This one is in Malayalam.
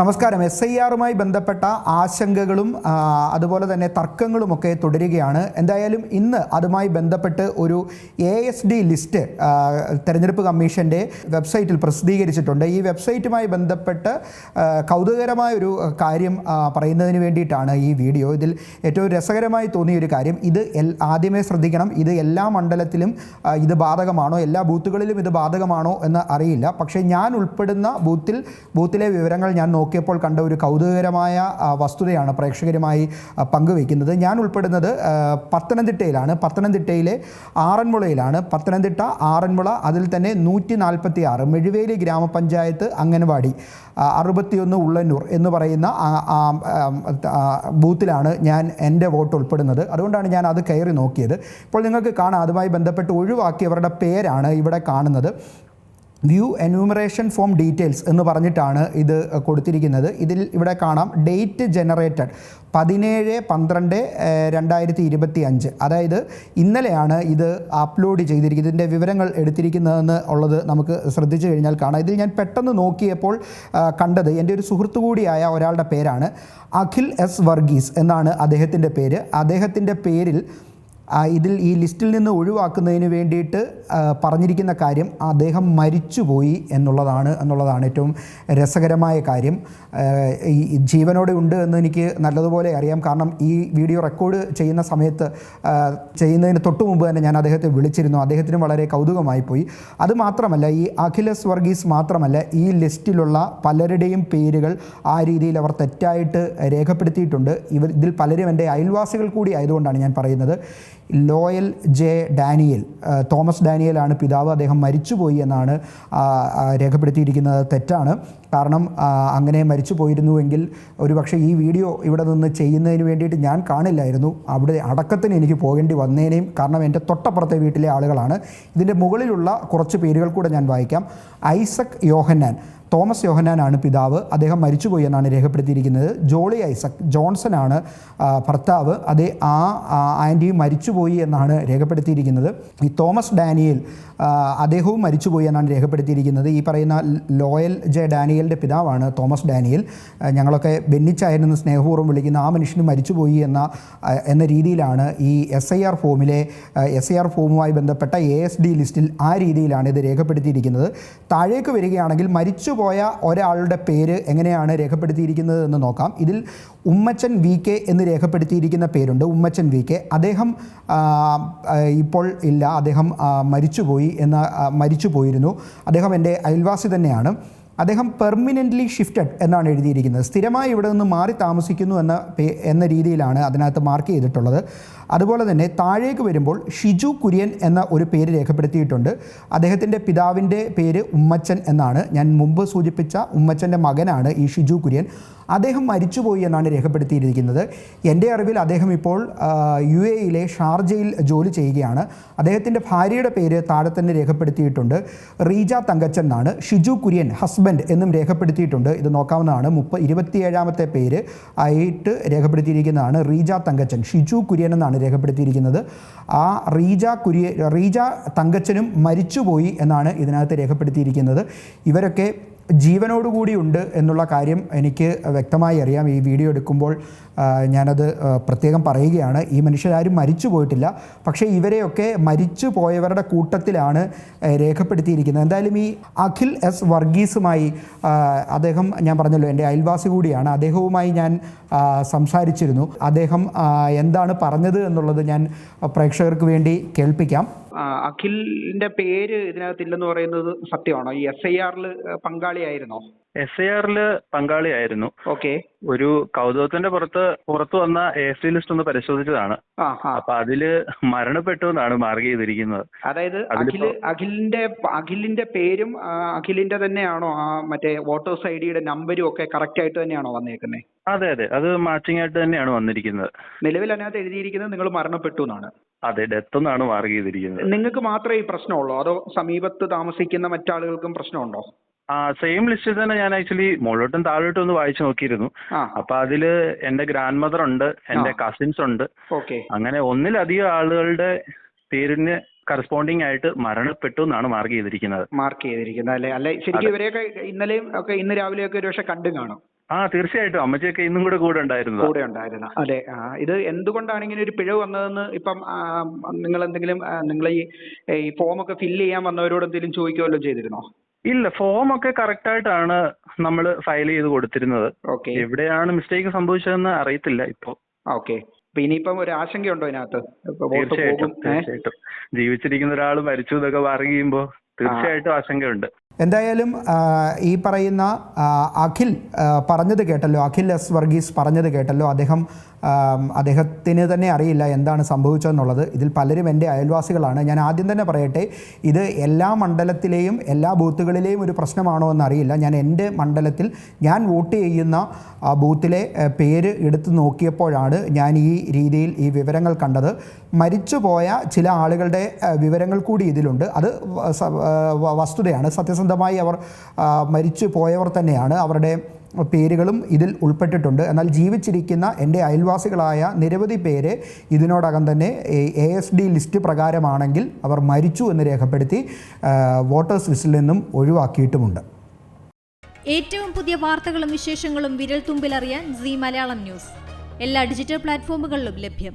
നമസ്കാരം. എസ് ഐ ആറുമായി ബന്ധപ്പെട്ട ആശങ്കകളും അതുപോലെ തന്നെ തർക്കങ്ങളുമൊക്കെ തുടരുകയാണ്. എന്തായാലും ഇന്ന് അതുമായി ബന്ധപ്പെട്ട് ഒരു എ എസ് ഡി ലിസ്റ്റ് തെരഞ്ഞെടുപ്പ് കമ്മീഷന്റെ വെബ്സൈറ്റിൽ പ്രസിദ്ധീകരിച്ചിട്ടുണ്ട്. ഈ വെബ്സൈറ്റുമായി ബന്ധപ്പെട്ട് കൗതുകരമായ ഒരു കാര്യം പറയുന്നതിന് വേണ്ടിയിട്ടാണ് ഈ വീഡിയോ. ഇതിൽ ഏറ്റവും രസകരമായി തോന്നിയ ഒരു കാര്യം ഇത് ആദ്യമേ ശ്രദ്ധിക്കണം. ഇത് എല്ലാ മണ്ഡലത്തിലും ഇത് ബാധകമാണോ? എല്ലാ ബൂത്തുകളിലും ഇത് ബാധകമാണോ എന്ന് അറിയില്ല. പക്ഷേ ഞാൻ ഉൾപ്പെടുന്ന ബൂത്തിൽ ബൂത്തിലെ വിവരങ്ങൾ ഞാൻ നോക്കിയപ്പോൾ കണ്ട ഒരു കൗതുകകരമായ വസ്തുതയാണ് പ്രേക്ഷകരുമായി പങ്കുവയ്ക്കുന്നത്. ഞാൻ ഉൾപ്പെടുന്നത് പത്തനംതിട്ടയിലാണ്. പത്തനംതിട്ടയിലെ ആറന്മുളയിലാണ്. പത്തനംതിട്ട ആറന്മുള അതിൽ തന്നെ നൂറ്റി നാൽപ്പത്തി ആറ് മെഴുവേലി ഗ്രാമപഞ്ചായത്ത് അംഗൻവാടി അറുപത്തിയൊന്ന് ഉള്ളന്നൂർ എന്ന് പറയുന്ന ബൂത്തിലാണ് ഞാൻ എന്റെ വോട്ട് ഉൾപ്പെടുന്നത്. അതുകൊണ്ടാണ് ഞാൻ അത് കയറി നോക്കിയത്. ഇപ്പോൾ നിങ്ങൾക്ക് കാണാം അതുമായി ബന്ധപ്പെട്ട് ഒഴിവാക്കിയവരുടെ പേരാണ് ഇവിടെ കാണുന്നത്. വ്യൂ എന്യൂമറേഷൻ ഫോം ഡീറ്റെയിൽസ് എന്ന് പറഞ്ഞിട്ടാണ് ഇത് കൊടുത്തിരിക്കുന്നത്. ഇതിൽ ഇവിടെ കാണാം ഡേറ്റ് ജനറേറ്റഡ് പതിനേഴ് പന്ത്രണ്ട് രണ്ടായിരത്തി ഇരുപത്തി അഞ്ച് അതായത് ഇന്നലെയാണ് ഇത് അപ്ലോഡ് ചെയ്തിരിക്കുന്നത്. ഇതിന്റെ വിവരങ്ങൾ എടുത്തിരിക്കുന്നതെന്ന് ഉള്ളത് നമുക്ക് ശ്രദ്ധിച്ചു കഴിഞ്ഞാൽ കാണാം. ഇതിൽ ഞാൻ പെട്ടെന്ന് നോക്കിയപ്പോൾ കണ്ടത് എന്റെ ഒരു സുഹൃത്തു കൂടിയായ ഒരാളുടെ പേരാണ് അഖിൽ എസ് വർഗീസ് എന്നാണ് അദ്ദേഹത്തിന്റെ പേര്. അദ്ദേഹത്തിന്റെ പേരിൽ ഇതിൽ ഈ ലിസ്റ്റിൽ നിന്ന് ഒഴിവാക്കുന്നതിന് വേണ്ടിയിട്ട് പറഞ്ഞിരിക്കുന്ന കാര്യം അദ്ദേഹം മരിച്ചുപോയി എന്നുള്ളതാണ് എന്നുള്ളതാണ് ഏറ്റവും രസകരമായ കാര്യം. ഈ ജീവനോടെ ഉണ്ട് എന്ന് എനിക്ക് നല്ലതുപോലെ അറിയാം. കാരണം ഈ വീഡിയോ റെക്കോർഡ് ചെയ്യുന്ന സമയത്ത് ചെയ്യുന്നതിന് തൊട്ട് മുമ്പ് തന്നെ ഞാൻ അദ്ദേഹത്തെ വിളിച്ചിരുന്നു. അദ്ദേഹത്തിന് വളരെ കൗതുകമായി പോയി. അത് മാത്രമല്ല ഈ അഖിലസ് വർഗീസ് മാത്രമല്ല ഈ ലിസ്റ്റിലുള്ള പലരുടെയും പേരുകൾ ആ രീതിയിൽ അവർ തെറ്റായിട്ട് രേഖപ്പെടുത്തിയിട്ടുണ്ട്. ഇവർ ഇതിൽ പലരും എന്റെ അയൽവാസികൾ കൂടി ആയതുകൊണ്ടാണ് ഞാൻ പറയുന്നത്. ലോയൽ ജെ ഡാനിയൽ തോമസ് ഡാനിയലാണ് പിതാവ്. അദ്ദേഹം മരിച്ചുപോയി എന്നാണ് രേഖപ്പെടുത്തിയിരിക്കുന്നത് തെറ്റാണ്. കാരണം അങ്ങനെ മരിച്ചു പോയിരുന്നുവെങ്കിൽ ഒരുപക്ഷെ ഈ വീഡിയോ ഇവിടെ നിന്ന് ചെയ്യുന്നതിന് വേണ്ടിയിട്ട് ഞാൻ കാണില്ലായിരുന്നു. അവിടെ അടക്കത്തിന് എനിക്ക് പോകേണ്ടി വന്നേനെയും കാരണം എന്റെ തൊട്ടപ്പുറത്തെ വീട്ടിലെ ആളുകളാണ്. ഇതിന്റെ മുകളിലുള്ള കുറച്ച് പേരുകൾ കൂടെ ഞാൻ വായിക്കാം. ഐസക് യോഹന്നാൻ തോമസ് യോഹന്നാനാണ് പിതാവ്. അദ്ദേഹം മരിച്ചുപോയി എന്നാണ് രേഖപ്പെടുത്തിയിരിക്കുന്നത്. ജോളി ഐസക് ജോൺസൺ ആണ് ഭർത്താവ്. അതേ ആ ആന്റി മരിച്ചുപോയി എന്നാണ് രേഖപ്പെടുത്തിയിരിക്കുന്നത്. ഈ തോമസ് ഡാനിയൽ അദ്ദേഹവും മരിച്ചുപോയി എന്നാണ് രേഖപ്പെടുത്തിയിരിക്കുന്നത്. ഈ പറയുന്ന ലോയൽ ജെ ഡാനിയലിന്റെ പിതാവാണ് തോമസ് ഡാനിയൽ. ഞങ്ങളൊക്കെ ബെന്നിച്ചായിരുന്നു സ്നേഹപൂർവം വിളിക്കുന്ന ആ മനുഷ്യന് മരിച്ചുപോയി എന്ന എന്ന രീതിയിലാണ് ഈ എസ് ഐ ആർ ഫോമിലെ എസ് ഐ ആർ ഫോമുമായി ബന്ധപ്പെട്ട എ എസ് ഡി ലിസ്റ്റിൽ ആ രീതിയിലാണ് ഇത് രേഖപ്പെടുത്തിയിരിക്കുന്നത്. താഴേക്ക് വരികയാണെങ്കിൽ മരിച്ചുപോയ ഒരാളുടെ പേര് എങ്ങനെയാണ് രേഖപ്പെടുത്തിയിരിക്കുന്നത് എന്ന് നോക്കാം. ഇതിൽ ഉമ്മച്ചൻ വി കെ എന്ന് രേഖപ്പെടുത്തിയിരിക്കുന്ന പേരുണ്ട് ഉമ്മച്ചൻ വി കെ. അദ്ദേഹം ഇപ്പോൾ ഇല്ല അദ്ദേഹം മരിച്ചുപോയി എന്ന മരിച്ചു പോയിരുന്നു അദ്ദേഹം എന്റെ അയൽവാസി തന്നെയാണ്. അദ്ദേഹം പെർമനന്റ്ലി ഷിഫ്റ്റഡ് എന്നാണ് എഴുതിയിരിക്കുന്നത്. സ്ഥിരമായി ഇവിടെ നിന്ന് മാറി താമസിക്കുന്നു എന്ന എന്ന രീതിയിലാണ് അതിനകത്ത് മാർക്ക് ചെയ്തിട്ടുള്ളത്. അതുപോലെ തന്നെ താഴേക്ക് വരുമ്പോൾ ഷിജു കുര്യൻ എന്ന ഒരു പേര് രേഖപ്പെടുത്തിയിട്ടുണ്ട്. അദ്ദേഹത്തിന്റെ പിതാവിന്റെ പേര് ഉമ്മച്ചൻ എന്നാണ്. ഞാൻ മുമ്പ് സൂചിപ്പിച്ച ഉമ്മച്ചന്റെ മകനാണ് ഈ ഷിജു കുര്യൻ. അദ്ദേഹം മരിച്ചുപോയി എന്നാണ് രേഖപ്പെടുത്തിയിരിക്കുന്നത്. എന്റെ അറിവിൽ അദ്ദേഹം ഇപ്പോൾ യു എയിലെ ഷാർജയിൽ ജോലി ചെയ്യുകയാണ്. അദ്ദേഹത്തിന്റെ ഭാര്യയുടെ പേര് താഴെ തന്നെ രേഖപ്പെടുത്തിയിട്ടുണ്ട്. റീജ തങ്കച്ചൻ എന്നാണ്. ഷിജു കുര്യൻ ഹസ്ബൻഡ് എന്നും രേഖപ്പെടുത്തിയിട്ടുണ്ട്. ഇത് നോക്കാവുന്നതാണ്. മുപ്പ ഇരുപത്തിയേഴാമത്തെ പേര് ആയിട്ട് രേഖപ്പെടുത്തിയിരിക്കുന്നതാണ് റീജ തങ്കച്ചൻ. ഷിജു കുര്യൻ എന്നാണ് രേഖപ്പെടുത്തിയിരിക്കുന്നത്. ആ റീജ കുര്യ റീജ തങ്കച്ചനും മരിച്ചുപോയി എന്നാണ് ഇതിനകത്ത് രേഖപ്പെടുത്തിയിരിക്കുന്നത്. ഇവരൊക്കെ ജീവനോടുകൂടി ഉണ്ട് എന്നുള്ള കാര്യം എനിക്ക് വ്യക്തമായി അറിയാം. ഈ വീഡിയോ എടുക്കുമ്പോൾ ഞാനത് പ്രത്യേകം പറയുകയാണ്. ഈ മനുഷ്യരാരും മരിച്ചു പോയിട്ടില്ല. പക്ഷേ ഇവരെയൊക്കെ മരിച്ചു പോയവരുടെ കൂട്ടത്തിലാണ് രേഖപ്പെടുത്തിയിരിക്കുന്നത്. എന്തായാലും ഈ അഖിൽ എസ് വർഗീസുമായി അദ്ദേഹം ഞാൻ പറഞ്ഞല്ലോ എന്റെ അയൽവാസി കൂടിയാണ്. അദ്ദേഹവുമായി ഞാൻ സംസാരിച്ചിരുന്നു. അദ്ദേഹം എന്താണ് പറഞ്ഞത് എന്നുള്ളത് ഞാൻ പ്രേക്ഷകർക്ക് വേണ്ടി കേൾപ്പിക്കാം. അഖിലിന്റെ പേര് ഇതിനകത്ത് ഇല്ലെന്ന് പറയുന്നത് സത്യമാണോ? ഈ എസ് ഐ ആറിൽ പങ്കാളിയായിരുന്നോ? എസ് ഐ ആറിൽ പങ്കാളിയായിരുന്നു. ഓക്കെ. ഒരു കൗതുകത്തിന്റെ പുറത്ത് പുറത്തു വന്ന എ ടി ലിസ്റ്റ് ഒന്ന് പരിശോധിച്ചതാണ്. അപ്പൊ അതിൽ മരണപ്പെട്ടു എന്നാണ് മാർക്ക് ചെയ്തിരിക്കുന്നത്. അതായത് അഖിൽ അഖിലിന്റെ അഖിലിന്റെ പേരും അഖിലിന്റെ തന്നെയാണോ ആ മറ്റേ വോട്ടേഴ്സ് ഐ ഡിയുടെ നമ്പരും ഒക്കെ കറക്റ്റ് ആയിട്ട് തന്നെയാണോ വന്നേക്കുന്നത് അതെ അതെ. അത് മാച്ചിങ് ആയിട്ട് തന്നെയാണ് വന്നിരിക്കുന്നത്. നിലവിൽ അതിനകത്ത് എഴുതിയിരിക്കുന്നത് നിങ്ങൾ മരണപ്പെട്ടു എന്നാണ്. അതെ ഡെത്ത് എന്നാണ് മാർക്ക് ചെയ്തിരിക്കുന്നത്. നിങ്ങൾക്ക് മാത്രമേ ഈ പ്രശ്നമുള്ളൂ? അതോ സമീപത്ത് താമസിക്കുന്ന മറ്റാളുകൾക്കും പ്രശ്നമുണ്ടോ? ആ സെയിം ലിസ്റ്റിൽ തന്നെ ഞാൻ ആക്ച്വലി മുകളിലോട്ടും താഴോട്ടും ഒന്ന് വായിച്ചു നോക്കിയിരുന്നു. അപ്പൊ അതിൽ എന്റെ ഗ്രാൻഡ് മദർ ഉണ്ട് എന്റെ കസിൻസ് ഉണ്ട്. ഓക്കെ. അങ്ങനെ ഒന്നിലധികം ആളുകളുടെ പേരിന് കറസ്പോണ്ടിങ് ആയിട്ട് മരണപ്പെട്ടു എന്നാണ് മാർക്ക് ചെയ്തിരിക്കുന്നത്. മാർക്ക് ചെയ്തിരിക്കുന്നത് അല്ലെ? അല്ലെ ശരിക്കും ഇവരെയൊക്കെ ഇന്നലെയും ഒക്കെ ഇന്ന് രാവിലെയൊക്കെ ഒരു പക്ഷെ കണ്ടു കാണും ആ തീർച്ചയായിട്ടും. അമ്മച്ചിയൊക്കെ ഇന്നും കൂടെ കൂടെ ഉണ്ടായിരുന്നു കൂടെ ഉണ്ടായിരുന്നു. അതെ. ആ ഇത് എന്തുകൊണ്ടാണ് ഇങ്ങനെ ഒരു പിഴവ് വന്നതെന്ന് ഇപ്പം നിങ്ങൾ എന്തെങ്കിലും നിങ്ങൾ ഈ ഈ ഒക്കെ ഫില്ല് ചെയ്യാൻ വന്നവരോട് എന്തെങ്കിലും ചോദിക്കുകയല്ലോ ചെയ്തിരുന്നോ? ഇല്ല ഫോം ഒക്കെ കറക്റ്റ് ആയിട്ടാണ് നമ്മൾ ഫയൽ ചെയ്ത് കൊടുത്തിരുന്നത്. ഓക്കെ. എവിടെയാണ് മിസ്റ്റേക്ക് സംഭവിച്ചതെന്ന് അറിയത്തില്ല ഇപ്പോ. ഓക്കെ. അപ്പൊ ഇനിയിപ്പം ഒരു ആശങ്കയുണ്ടോ ഇതിനകത്ത്? തീർച്ചയായിട്ടും? തീർച്ചയായിട്ടും. ജീവിച്ചിരിക്കുന്ന ഒരാൾ മരിച്ചു എന്നൊക്കെ പറയുമ്പോ തീർച്ചയായിട്ടും ആശങ്കയുണ്ട്. എന്തായാലും ഈ പറയുന്ന അഖിൽ പറഞ്ഞത് കേട്ടല്ലോ. അഖിൽ എസ് വർഗീസ് പറഞ്ഞത് കേട്ടല്ലോ. അദ്ദേഹം അദ്ദേഹത്തിന് തന്നെ അറിയില്ല എന്താണ് സംഭവിച്ചതെന്നുള്ളത്. ഇതിൽ പലരും എന്റെ അയൽവാസികളാണ്. ഞാൻ ആദ്യം തന്നെ പറയട്ടെ ഇത് എല്ലാ മണ്ഡലത്തിലെയും എല്ലാ ബൂത്തുകളിലെയും ഒരു പ്രശ്നമാണോ എന്നറിയില്ല. ഞാൻ എന്റെ മണ്ഡലത്തിൽ ഞാൻ വോട്ട് ചെയ്യുന്ന ബൂത്തിലെ പേര് എടുത്തു നോക്കിയപ്പോഴാണ് ഞാൻ ഈ രീതിയിൽ ഈ വിവരങ്ങൾ കണ്ടത്. മരിച്ചുപോയ ചില ആളുകളുടെ വിവരങ്ങൾ കൂടി ഇതിലുണ്ട്. അത് വസ്തുതയാണ് സ- ആ, വ- വസ്തുതയാണ്. സത്യസന്ധമായി അവർ മരിച്ചു പോയവർ തന്നെയാണ്. അവരുടെ പേരുകളും ഇതിൽ ഉൾപ്പെട്ടിട്ടുണ്ട്. എന്നാൽ ജീവിച്ചിരിക്കുന്ന എന്റെ അയൽവാസികളായ നിരവധി പേര് ഇതിനോടകം തന്നെ എ എസ് ഡി ലിസ്റ്റ് പ്രകാരമാണെങ്കിൽ അവർ മരിച്ചു എന്ന് രേഖപ്പെടുത്തി വോട്ടേഴ്സ് ലിസ്റ്റിൽ നിന്നും ഒഴിവാക്കിയിട്ടുമുണ്ട്. ഏറ്റവും പുതിയ വാർത്തകളും വിശേഷങ്ങളും വിരൽ തുമ്പിലറിയാൻ സി മലയാളം ന്യൂസ്. എല്ലാ ഡിജിറ്റൽ പ്ലാറ്റ്ഫോമുകളിലും ലഭ്യം.